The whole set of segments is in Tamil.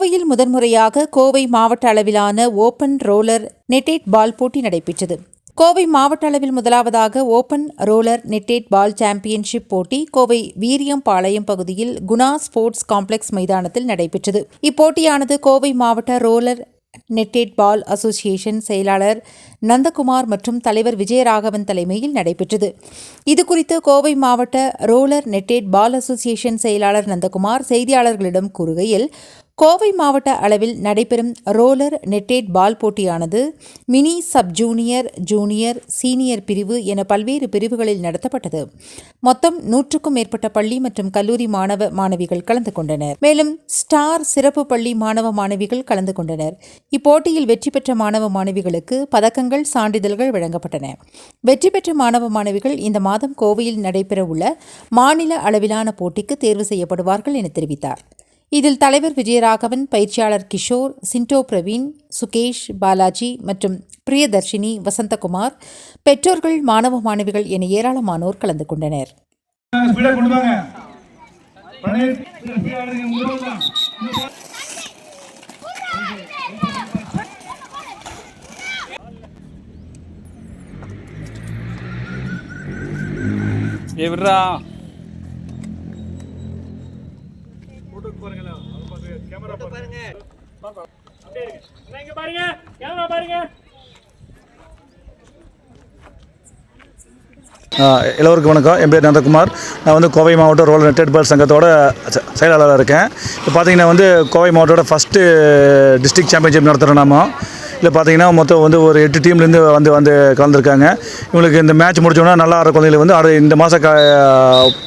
கோவையில் முதன்முறையாக கோவை மாவட்ட அளவிலான ஓபன் ரோலர் நெட்டேட் பால் போட்டி நடைபெற்றது. கோவை மாவட்ட அளவில் முதலாவதாக open roller netted ball championship போட்டி கோவை வீரியம்பாளையம் பகுதியில் குணா ஸ்போர்ட்ஸ் காம்ப்ளெக்ஸ் மைதானத்தில் நடைபெற்றது. இப்போட்டியானது கோவை மாவட்ட ரோலர் நெட்டேட் பால் அசோசியேஷன் செயலாளர் நந்தகுமார் மற்றும் தலைவர் விஜயராகவன் தலைமையில் நடைபெற்றது. இதுகுறித்து கோவை மாவட்ட ரோலர் நெட்டேட் பால் அசோசியேஷன் செயலாளர் நந்தகுமார் செய்தியாளர்களிடம் கூறுகையில் கோவை மாவட்ட அளவில் நடைபெறும் roller netted ball போட்டியானது mini sub junior junior senior பிரிவு என பல்வேறு பிரிவுகளில் நடத்தப்பட்டது. மொத்தம் நூற்றுக்கும் மேற்பட்ட பள்ளி மற்றும் கல்லூரி மாணவ மாணவிகள் கலந்து கொண்டனர். மேலும் ஸ்டார் சிறப்பு பள்ளி மாணவ மாணவிகள் கலந்து கொண்டனர். இப்போட்டியில் வெற்றி பெற்ற மாணவ மாணவிகளுக்கு பதக்கங்கள் சான்றிதழ்கள் வழங்கப்பட்டன. வெற்றி பெற்ற மாணவ மாணவிகள் இந்த மாதம் கோவையில் நடைபெறவுள்ள மாநில அளவிலான போட்டிக்கு தேர்வு செய்யப்படுவார்கள் என தெரிவித்தார். இதில் தலைவர் விஜயராகவன் பயிற்சியாளர் கிஷோர் சிண்டோ பிரவீன் சுகேஷ் பாலாஜி மற்றும் பிரியதர்ஷினி வசந்தகுமார் பெற்றோர்கள் மாணவ மாணவிகள் என ஏராளமானோர் கலந்து கொண்டனர். ஸ்பீடா விட்றா இங்க பாருங்க. கேமரா பாருங்க? ஆ, எல்லோருக்கும் வணக்கம். என் பேர் நந்தகுமார். நான் வந்து கோவை மாவட்ட ரோலர் நெட்டட் பால் சங்கத்தோட செ- செயலாளராக இருக்கேன். இப்போ பார்த்தீங்கன்னா வந்து கோவை மாவட்டத்தோட ஃபஸ்ட்டு டிஸ்ட்ரிக்ட் சாம்பியன்ஷிப் நடத்துகிறோம் நாம. இதில் பார்த்தீங்கன்னா மொத்தம் வந்து ஒரு எட்டு டீம்லேருந்து வந்து வந்து கலந்துருக்காங்க. இவங்களுக்கு இந்த மேட்ச் முடிச்சோன்னா நல்லா ஆடுற குழந்தைகள் வந்து அடு இந்த மாதம் க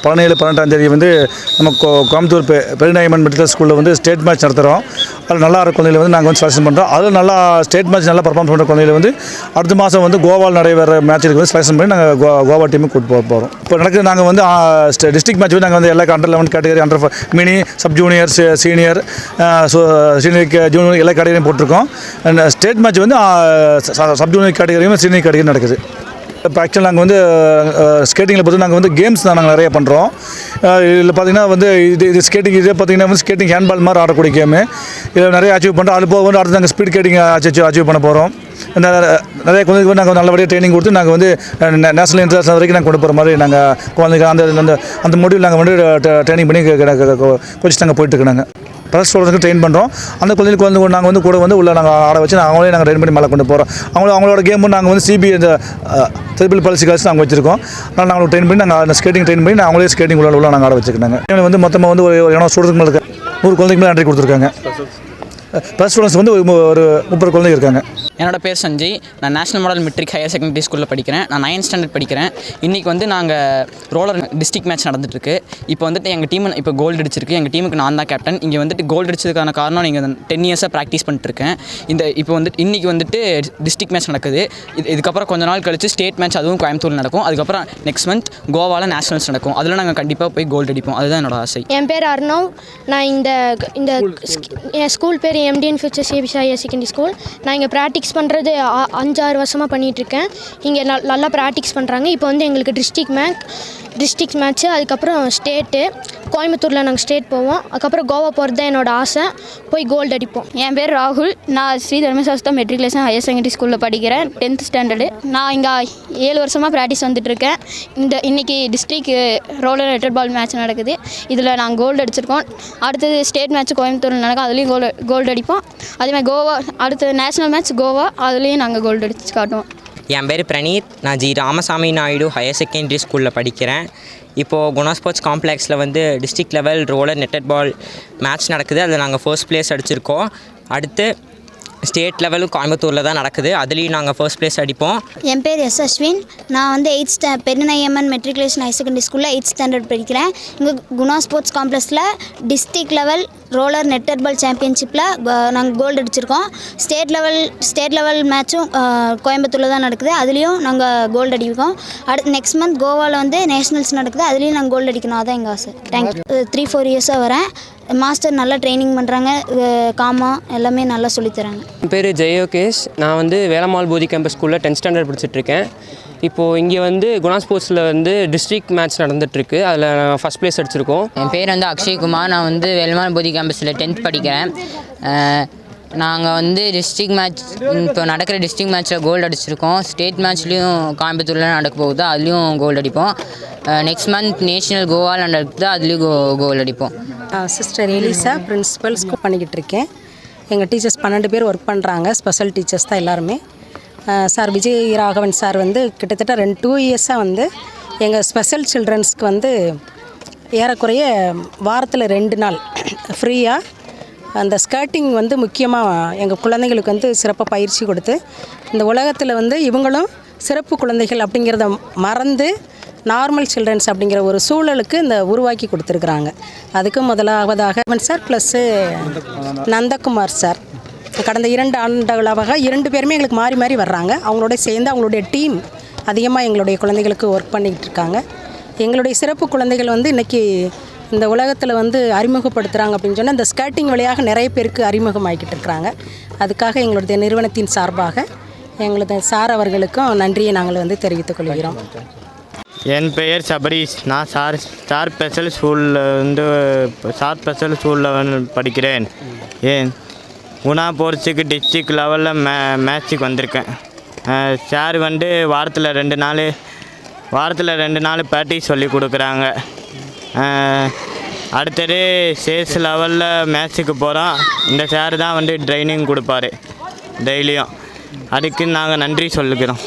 பதினேழு பன்னெண்டாம் தேதி வந்து நம்ம கோ கோயம்புத்தூர் பெ பெருநாயமன் மெடிக்கல் ஸ்கூலில் வந்து ஸ்டேட் மேட்ச் நடத்துகிறோம் அதில் நல்லா இருக்கிற குழந்தைகளை வந்து நாங்கள் வந்து செலெக்ஷன் பண்ணுறோம் அதில் நல்லா ஸ்டேட் மேட்ச் நல்லா பர்ஃபார்ம் பண்ணுற குழந்தைகளை வந்து அடுத்த மாதம் வந்து கோவாவில் நடைபெற மேட்ச்சுக்கு வந்து செலக்ஷன் பண்ணி நாங்கள் கோ கோவா டீமுக்கு கூட்டு போக போகிறோம் இப்போ நடக்குது நாங்கள் வந்து டிஸ்ட்ரிக்ட் மேட்ச் வந்து நாங்கள் வந்து எல்லா under eleven category under mini sub junior senior senior junior எல்லா கேட்டகரியும் போட்டிருக்கோம். ஸ்டேட் மேட்ச் வந்து சப் ஜூனியர் கேட்டகரியும் சீனியர் கேட்டகரி நடக்குது. இப்போ ஆக்சுவலாக நாங்கள் வந்து ஸ்கேட்டிங்கில் பொறுத்து நாங்கள் வந்து கேம்ஸ் தான் நாங்கள் நிறைய பண்ணுறோம் இதில் பார்த்தீங்கன்னா வந்து இது இது ஸ்கேட்டிங் இதே பார்த்தீங்கன்னா வந்து ஸ்கேட்டிங் ஹேண்ட்பால் மாதிரி ஆடக்கூடிய கேமு இதில் நிறைய அச்சீவ் பண்ணுறோம் அது போக வந்து அடுத்து நாங்கள் ஸ்பீட் கேட்டிங் அச்சீவ் அச்சீவ் பண்ண போகிறோம் நிறைய குழந்தைக்கு வந்து நாங்கள் நல்லபடியாக ட்ரைனிங் கொடுத்து நாங்கள் வந்து நேஷனல் இன்டர்நேஷனல் வரைக்கும் நாங்கள் கொண்டு போகிற மாதிரி நாங்கள் குழந்தைங்க அந்த அந்த அந்த முடிவில் நாங்கள் வந்து ட்ரைனிங் பண்ணி கோச்சிட்டு நாங்கள் போயிட்டுருக்கோம் நாங்கள் ப்ளஸ் சொல்கிறதுக்கு ட்ரெயின் பண்ணுறோம் அந்த குழந்தைகளுக்கு வந்து நாங்கள் வந்து கூட வந்து உள்ளே நாங்கள் ஆட வச்சு அவங்களே நாங்கள் ட்ரெயின் பண்ணி மேலே கொண்டு போகிறோம் அவங்கள அவங்களோட கேமும் நாங்கள் வந்து சிபி இந்த ட்ரிபிள் பாலிசி கிளாஸ் நாங்கள் வச்சிருக்கோம். அதனால் நாங்கள் ட்ரெயின் பண்ணி நாங்கள் அந்த ஸ்கேட்டிங் ட்ரெயின் பண்ணி அவங்களே ஸ்கேட்டிங் உள்ள உள்ள நாங்கள் ஆட வச்சுக்கிட்டாங்க. இவங்க வந்து மொத்தமாக வந்து ஒரு இரநூறு ஸ்டூடெண்ட்ஸ் மேலே நூறு குழந்தைக்கு மேலே கொடுத்துருக்காங்க. ப்ளஸ் ஸ்டூடெண்ட்ஸ் வந்து ஒரு மு- ஒரு முப்பது குழந்தைங்க இருக்காங்க. என்னோட பேர் சஞ்சய். நான் National Model Matric Higher Secondary ஸ்கூலில் படிக்கிறேன். நான் நைன்த் ஸ்டாண்டர்ட் படிக்கிறேன். இன்றைக்கி வந்து நாங்கள் ரோலர் டிஸ்ட்ரிக்ட் மேட்ச் நடந்துட்டுருக்கு. இப்போ வந்துட்டு எங்கள் டீம் இப்போ கோல்டு அடிச்சிருக்கு. எங்கள் டீமுக்கு நான் தான் கேப்டன் இங்கே வந்துட்டு கோல்டு அடிச்சதுக்கான காரணம் நீங்கள் டென் இயர்ஸாக ப்ராக்டிஸ் பண்ணிட்டுருக்கேன். இந்த இப்போ வந்துட்டு இன்றைக்கி வந்துட்டு டிஸ்ட்ரிக்ட் மேட்ச் நடக்குது. இது இதுக்கப்புறம் கொஞ்ச நாள் கழிச்சு ஸ்டேட் மேட்ச் அதுவும் கோயம்புத்தூர் நடக்கும். அதுக்கப்புறம் நெக்ஸ்ட் மந்த் கோவாவில் நேஷனல்ஸ் நடக்கும். அதில் நாங்கள் கண்டிப்பாக போய் கோல்டு அடிப்போம். அதுதான் என்னோட ஆசை. என் பேர் அர்ணவ். நான் இந்த இந்த என் ஸ்கூல் பேர் MTN Future CBC Higher Secondary School நான் இங்கே ப்ராக்டிக்ஸ் பண்ணுறது அஞ்சாறு வருஷமாக பண்ணிகிட்ருக்கேன் இங்கே நல்லா ப்ராக்டிஸ் பண்ணுறாங்க இப்போ வந்து எங்களுக்கு டிஸ்ட்ரிக்ட் மேக் டிஸ்ட்ரிக்ட் மேட்ச்சு அதுக்கப்புறம் ஸ்டேட்டு கோயம்புத்தூரில் நாங்கள் ஸ்டேட் போவோம். அதுக்கப்புறம் கோவா போகிறது தான் என்னோட ஆசை. போய் கோல்டு அடிப்போம். என் பேர் ராகுல். நான் Sri Dharmasastha Matriculation Higher Secondary ஸ்கூலில் படிக்கிறேன். டென்த் ஸ்டாண்டர்டு நான் இங்கே ஏழு வருஷமாக ப்ராக்டிஸ் வந்துட்டுருக்கேன் இந்த இன்றைக்கி district roller netted ball match நடக்குது. இதில் நாங்கள் கோல்டு அடிச்சிருக்கோம். அடுத்தது ஸ்டேட் மேட்ச் கோயம்புத்தூரில் நடக்கும். அதுலேயும் கோல்டு கோல்டு அடிப்போம். அதேமாதிரி கோவா அடுத்தது நேஷனல் மேட்ச் கோவா. அதுலேயும் நாங்கள் கோல்டு அடிச்சு காட்டுவோம். என் பேர் பிரணீத். நான் G Ramasamy Naidu Higher Secondary ஸ்கூலில் படிக்கிறேன். இப்போது குணா ஸ்போர்ட்ஸ் காம்ப்ளெக்ஸில் வந்து district level roller netted ball match நடக்குது. அதில் நாங்கள் ஃபர்ஸ்ட் ப்ளேஸ் அடிச்சிருக்கோம். அடுத்து ஸ்டேட் லெவலும் கோயம்புத்தூரில் தான் நடக்குது. அதுலேயும் நாங்கள் ஃபர்ஸ்ட் ப்ளேஸ் அடிப்போம். என் பேர் எஸ் அஸ்வின். நான் வந்து எயிட் ஸ்டா பெருநயம்மன் மெட்ரிகுலேஷன் ஹையர் செகண்டரி ஸ்கூலில் எயிட் ஸ்டாண்டர்ட் படிக்கிறேன். இங்கே Guna sports காம்ப்ளெக்ஸில் district level roller netted ball சாம்பியன்ஷிப்பில் நாங்கள் கோல்டு அடிச்சிருக்கோம். ஸ்டேட் லெவல் ஸ்டேட் லெவல் மேட்ச்சும் கோயம்புத்தூரில் தான் நடக்குது. அதுலேயும் நாங்கள் கோல்டு அடிப்போம். அடுத்து நெக்ஸ்ட் மந்த் கோவாவில் வந்து நேஷனல்ஸ் நடக்குது. அதுலேயும் நாங்கள் கோல்டு அடிக்கணும். அதான் எங்கள் ஆசை. தேங்க்யூ த்ரீ ஃபோர் இயர்ஸாக வரேன். மாஸ்டர் நல்லா ட்ரைனிங் பண்ணுறாங்க காமா எல்லாமே நல்லா சொல்லித்தராங்க என் பேர் ஜெயோகேஷ். நான் வந்து வேலம்மாள் போதி கேம்பஸ் ஸ்கூலில் டென்த் ஸ்டாண்டர்ட் படிச்சுட்ருக்கேன் இப்போது இங்கே வந்து குணா ஸ்போர்ட்ஸில் வந்து டிஸ்ட்ரிக்ட் மேட்ச் நடந்துகிட்ருக்கு அதில் ஃபஸ்ட் ப்ளேஸ் அடிச்சிருக்கோம். என் பேர் வந்து அக்ஷய்குமார். நான் வந்து வெல்மான் போதி கேம்பஸில் டென்த் படிக்கிறேன். நாங்கள் வந்து டிஸ்ட்ரிக் மேட்ச் இப்போ நடக்கிற டிஸ்ட்ரிக் மேட்ச்சில் கோல்டு அடிச்சிருக்கோம். ஸ்டேட் மேட்ச்லேயும் கோயம்புத்தூரில் நடக்க போகுது அதுலேயும் கோல்டு அடிப்போம். நெக்ஸ்ட் மந்த் நேஷனல் கோவாவில் நடக்குது அதுலேயும் கோ கோல் அடிப்போம். சிஸ்டர் எலிசா பிரின்ஸிபல் ஸ்கூல் பண்ணிக்கிட்டு இருக்கேன். எங்கள் டீச்சர்ஸ் பன்னெண்டு பேர் ஒர்க் பண்ணுறாங்க ஸ்பெஷல் டீச்சர்ஸ் தான் எல்லாருமே. சார் விஜய் ராகவன் சார் வந்து கிட்டத்தட்ட ரெண்டு டூ இயர்ஸாக வந்து எங்கள் ஸ்பெஷல் சில்ட்ரன்ஸ்க்கு வந்து ஏறக்குறைய வாரத்தில் ரெண்டு நாள் ஃப்ரீயாக அந்த ஸ்கர்ட்டிங் வந்து முக்கியமாக எங்கள் குழந்தைங்களுக்கு வந்து சிறப்பாக பயிற்சி கொடுத்து இந்த உலகத்தில் வந்து இவங்களும் சிறப்பு குழந்தைகள் அப்படிங்கிறத மறந்து நார்மல் சில்ட்ரன்ஸ் அப்படிங்கிற ஒரு சூழலுக்கு இந்த உருவாக்கி கொடுத்துருக்குறாங்க. அதுக்கு முதலாவதாக சார் ப்ளஸ்ஸு நந்தகுமார் சார் கடந்த இரண்டு ஆண்டுகளாக இரண்டு பேருமே எங்களுக்கு மாறி மாறி வர்றாங்க. அவங்களோட சேர்ந்து அவங்களுடைய டீம் அதிகமாக எங்களுடைய குழந்தைகளுக்கு ஒர்க் பண்ணிக்கிட்டு இருக்காங்க. எங்களுடைய சிறப்பு குழந்தைகள் வந்து இன்றைக்கி இந்த உலகத்தில் வந்து அறிமுகப்படுத்துகிறாங்க அப்படின்னு சொன்னால் இந்த ஸ்கர்ட்டிங் வழியாக நிறைய பேருக்கு அறிமுகமாகிக்கிட்டு இருக்கிறாங்க அதுக்காக எங்களுடைய நிறுவனத்தின் சார்பாக எங்களது சார் அவர்களுக்கும் நன்றியை நாங்கள் வந்து தெரிவித்துக் கொள்கிறோம். என் பெயர் சபரீஷ். நான் சார் சார் ஸ்பெஷல் ஸ்கூலில் வந்து சார் ஸ்பெஷல் ஸ்கூலில் வந்து படிக்கிறேன். ஏன்? குணா போர்ச்சுக்கு டிஸ்ட்ரிக் லெவலில் மே மேட்ச்சுக்கு வந்திருக்கேன். சார் வந்து வாரத்தில் ரெண்டு நாள் வாரத்தில் ரெண்டு நாள் ப்ராக்டிஸ் சொல்லி கொடுக்குறாங்க. அடுத்தது சேஸ் லெவலில் மேட்ச்சுக்கு போகிறோம் இந்த சார் தான் வந்து ட்ரைனிங் கொடுப்பாரு. டெய்லியும். அதுக்கு நாங்கள் நன்றி சொல்லிக்கிறோம்